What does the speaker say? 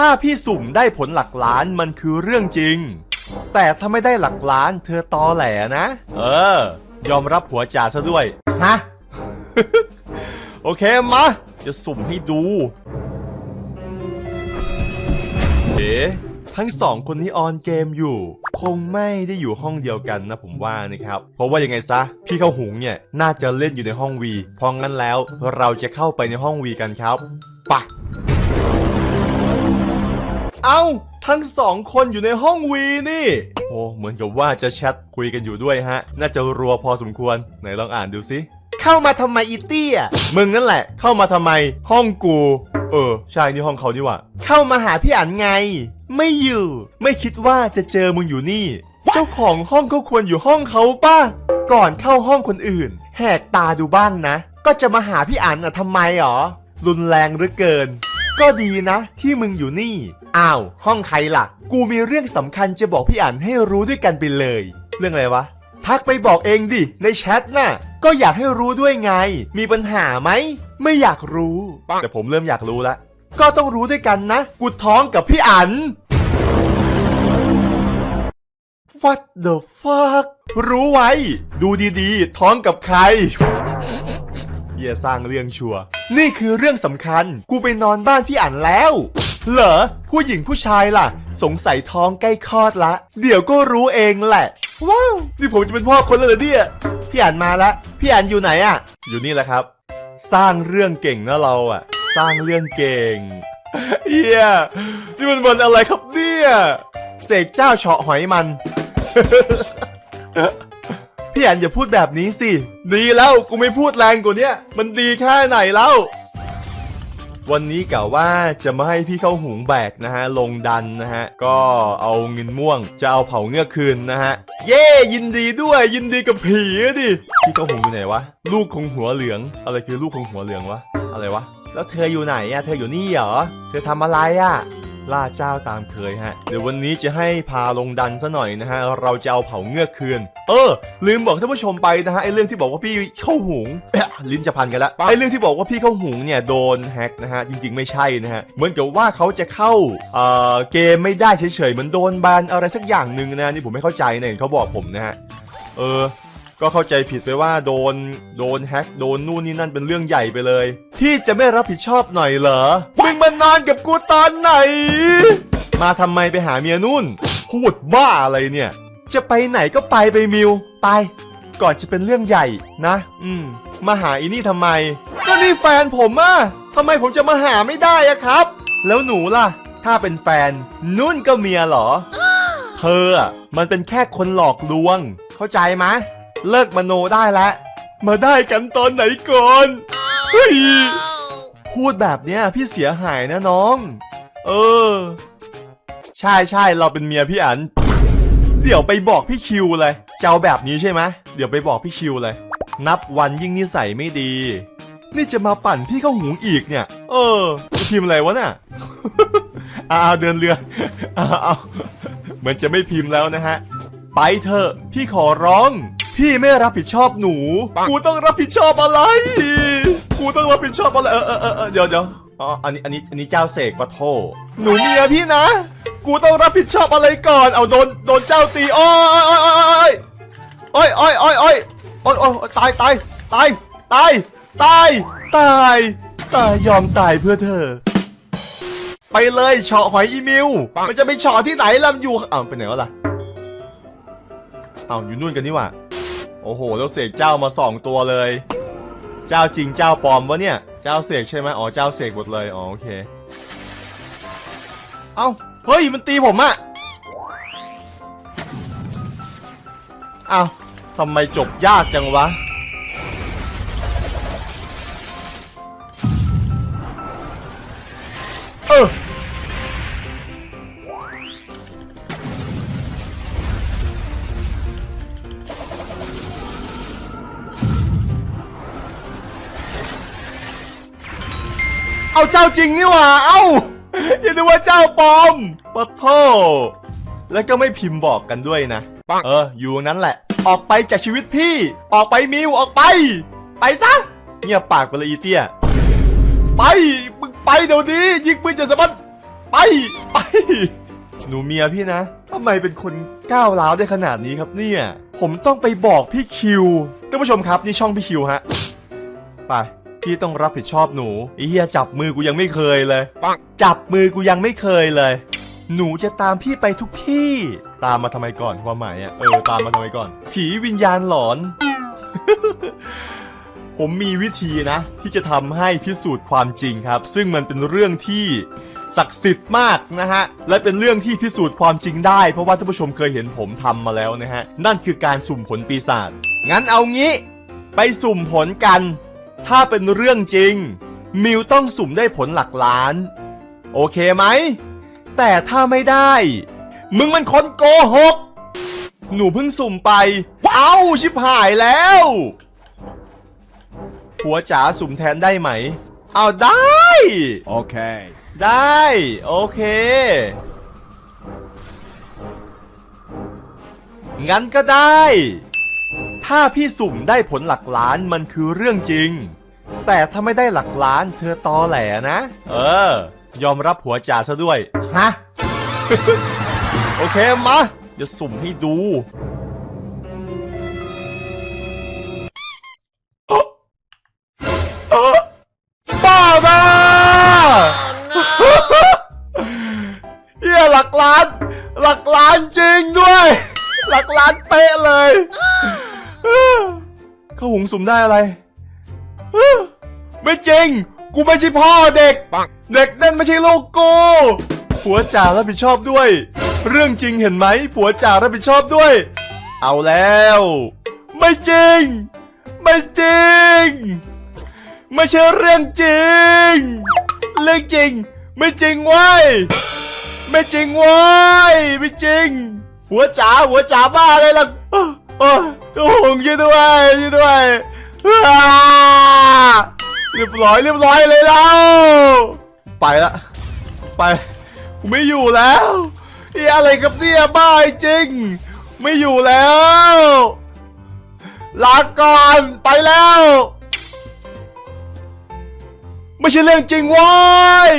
ถ้าพี่สุ่มได้ผลหลักล้านมันคือเรื่องจริง แต่ถ้าไม่ได้หลักล้านเธอตอแหลนะ เออ ยอมรับหัวจ่าซะด้วย ฮะ โอเคมาจะสุ่มให้ดู เอ๋ทั้งสองคนนี้ออนเกมอยู่ คงไม่ได้อยู่ห้องเดียวกันนะผมว่านะครับ เพราะว่ายังไงซะ พี่เข้าหุงเนี่ย น่าจะเล่นอยู่ในห้องวีพราะงั้นแล้วเราจะเข้าไปในห้องวีกันครับ ไป เอ้า ทั้งสองคนอยู่ในห้องวีนี่ โอ้เหมือนกับว่าจะแชทคุยกันอยู่ด้วยฮะ น่าจะรัวพอสมควร ไหนลองอ่านดูสิเข้ามาทำไมอีเตี้ยมึงนั่นแหละ เข้ามาทำไม ห้องกู เออใช่นี่ห้องเขานี่หว่าเข้ามาหาพี่อันไง ไม่อยู่ ไม่คิดว่าจะเจอมึงอยู่นี่ เจ้าของห้องก็ควรอยู่ห้องเขาป่ะก่อนเข้าห้องคนอื่น แหกตาดูบ้างนะ ก็จะมาหาพี่อันอะทำไมหรอรุนแรงเหลือเกิน ก็ดีนะ ที่มึงอยู่นี่ อ้าว ห้องใครล่ะ กูมีเรื่องสำคัญจะบอกพี่อันให้รู้ด้วยกันไปเลย เรื่องอะไรวะ ทักไปบอกเองดิ ในแชทน่ะ ก็อยากให้รู้ด้วยไง มีปัญหาไหม ไม่อยากรู้ แต่ผมเริ่มอยากรู้แล้วก็ต้องรู้ด้วยกันนะ กูท้องกับพี่อัน What the fuck รู้ไว้ ดูดีๆ ท้องกับใครเหี้ยสร้างเรื่องชัวร์นี่คือเรื่องสำคัญ กูไปนอนบ้านพี่อันแล้ว เหรอ ผู้หญิงผู้ชายล่ะ สงสัยท้องใกล้คลอดละ เดี๋ยวก็รู้เองแหละ ว้าว นี่ผมจะเป็นพ่อคนแล้วเหรอเนี่ยพี่อันมาละพี่อันอยู่ไหนอะอยู่นี่แหละครับ สร้างเรื่องเก่งนะเราอะสร้างเรื่องเก่งเฮียนี่มันวันอะไรครับเนี่ยเสกเจ้าเฉาะหอยมัน พี่อันอย่าพูดแบบนี้สิ ดีแล้วกูไม่พูดแรงกว่าเนี้ยมันดีแค่ไหนแล้ว วันนี้กะว่าจะมาให้พี่เข้าหุงแบกนะฮะลงดันนะฮะก็เอาเงินม่วงจะเอาเผาเงือกคืนนะฮะเย้ยินดีด้วยยินดีกับผีดิพี่เข้าหุงอยู่ไหนวะลูกของหัวเหลือง อะไรคือลูกของหัวเหลืองวะอะไรวะแล้วเธออยู่ไหนอะเธออยู่นี่เหรอเธอทำอะไรอะ ล่าเจ้าตามเคยฮะ เดี๋ยววันนี้จะให้พาลงดันซะหน่อยนะฮะ เราจะเอาเผาเงือกคืน เออ ลืมบอกท่านผู้ชมไปนะฮะไอเรื่องที่บอกว่าพี่เข้าหุง ลิ้นจะพันกันแล้วไอเรื่องที่บอกว่าพี่เข้าหุงเนี่ยโดนแฮ็กนะฮะ จริง ๆ ไม่ใช่นะฮะ เหมือนกับว่าเขาจะเข้าเอ่อเกมไม่ได้เฉยๆเหมือนโดนแบนอะไรสักอย่างหนึ่งนะฮะนี่ผมไม่เข้าใจเนี่ยเห็นเขาบอกผมนะฮะ เออ ก็เข้าใจผิดไปว่าโดนโดนแฮ็กโดนนู่นนี่นั่นเป็นเรื่องใหญ่ไปเลยพี่จะไม่รับผิดชอบหน่อยเหรอมึงมานอนกับกูตอนไหน มาทำไมไปหาเมียนู่นพูดบ้าอะไรเนี่ย จะไปไหนก็ไปไปมิวไป ก่อนจะเป็นเรื่องใหญ่นะ อืม มาหาอีนี่ทำไม ก็นี่แฟนผมอะทำไมผมจะมาหาไม่ได้อะครับ แล้วหนูล่ะ ถ้าเป็นแฟนนุ่นก็เมียเหรอ เธออะมันเป็นแค่คนหลอกลวง เข้าใจไหม เลิกมโนได้แล้วมาได้กันตอนไหนก่อนเฮ้ยพูดแบบเนี้ยพี่เสียหายนะน้อง เออ ใช่ใช่เราเป็นเมียพี่อัน เดี๋ยวไปบอกพี่คิวเลยเจะเอาแบบนี้ใช่ไหมเดี๋ยวไปบอกพี่คิวเลย นับวันยิ่งนิสัยไม่ดี นี่จะมาปั่นพี่เข้าหุงอีกเนี่ย เออพิมพ์อะไรวะน่ะเอาเอาเดินเรือเอาเอาเหมือนจะไม่พิมพ์แล้วนะฮะ ไปเถอะพี่ขอร้อง พี่ไม่รับผิดชอบหนู กูต้องรับผิดชอบอะไร กูต้องรับผิดชอบอะไร เออเออเอเดี๋ยวเดี๋ยวอ๋อ อันนี้ อันนี้ อันนี้เจ้าเสกปะโทหนูเมียพี่นะ กูต้องรับผิดชอบอะไรก่อน เอาโดน โดนเจ้าตีอ้อยอ้อยอ้อยอ้อยอ้อยอ้อยอ้อยตายตายตายตายตายตายตายยอมตายเพื่อเธอ ไปเลยเฉาะหอยอีมิว มันจะไปเฉาะที่ไหนลำอยู่อ้าวไปไหนวะล่ะเอาอยู่นู่นกันนี่ว่า โอ้โหแล้วเสกเจ้ามาสองตัวเลย เจ้าจริงเจ้าปลอมวะเนี่ย เจ้าเสกใช่ไหมอ๋อเจ้าเสกหมดเลยอ๋อโอเค เอ้าเฮ้ยมันตีผมอะเอ้าทำไมจบยากจังวะ เอาเจ้าจริงนี่หว่า เอ้าอย่าดูว่าเจ้าปลอมปะโทแล้วก็ไม่พิมพ์บอกกันด้วยนะ เออ อยู่นั้นแหละ ออกไปจากชีวิตพี่ ออกไปมิวออกไป ไปซะ เงียบปากไปเลยอีเตี้ย ไป มึงไปเดี๋ยวนี้ ยิงปืนจะสะบัดไป ไปไปหนูเมียพี่นะทำไมเป็นคนก้าวร้าวได้ขนาดนี้ครับเนี่ย ผมต้องไปบอกพี่คิว ท่านผู้ชมครับ นี่ช่องพี่คิวฮะ ไป พี่ต้องรับผิดชอบหนูไอ้เฮียจับมือกูยังไม่เคยเลยจับมือกูยังไม่เคยเลย หนูจะตามพี่ไปทุกที่ ตามมาทำไมก่อนความหมายอะเออตามมาทำไมก่อน ผีวิญญาณหลอน ผมมีวิธีนะ ที่จะทำให้พิสูจน์ความจริงครับ ซึ่งมันเป็นเรื่องที่ศักดิ์สิทธิ์มากนะฮะ และเป็นเรื่องที่พิสูจน์ความจริงได้ เพราะว่าท่านผู้ชมเคยเห็นผมทำมาแล้วนะฮะ นั่นคือการสุ่มผลปีศาจ งั้นเอางี้ ไปสุ่มผลกัน ถ้าเป็นเรื่องจริง มิวต้องสุ่มได้ผลหลักล้าน โอเคไหม แต่ถ้าไม่ได้ มึงมันคนโกหก หนูเพิ่งสุ่มไป เอ้าชิบหายแล้วผัวจ๋าสุ่มแทนได้ไหม เอาได้ Okay. ได้ โอเค งั้นก็ได้ ถ้าพี่สุ่มได้ผลหลักล้านมันคือเรื่องจริง แต่ถ้าไม่ได้หลักล้านเธอตอแหลนะ เออ ยอมรับผัวจ่าซะด้วย ฮะ โอเคมาเดี๋ยวสุ่มให้ดูบ้าบ้าเฮียหลักล้าน หลักล้านจริงด้วย หลักล้านเป๊ะเลย เข้าหุงสุ่มได้อะไร ไม่จริง กูไม่ใช่พ่อเด็ก เด็กนั่นไม่ใช่ลูกกูผัวจ่ารับผิดชอบด้วย เรื่องจริงเห็นไหมผัวจ่ารับผิดชอบด้วย เอาแล้ว ไม่จริง ไม่จริง ไม่ใช่เรื่องจริง เรื่องจริง ไม่จริงเว้ยไม่จริงเว้ยไม่จริง หัวจ๋าหัวจ๋าบ้าเลยล่ะโอ้โอ้โอ้โหช่วยด้วยช่วยด้วยอ้า เรียบร้อยเรียบร้อยเลยแล้วไปละไปกูไม่อยู่แล้วไอ้อะไรกับเนี่ยบ้าจริง ไม่อยู่แล้วลาก่อนไปแล้ว ไม่ใช่เรื่องจริงว้ย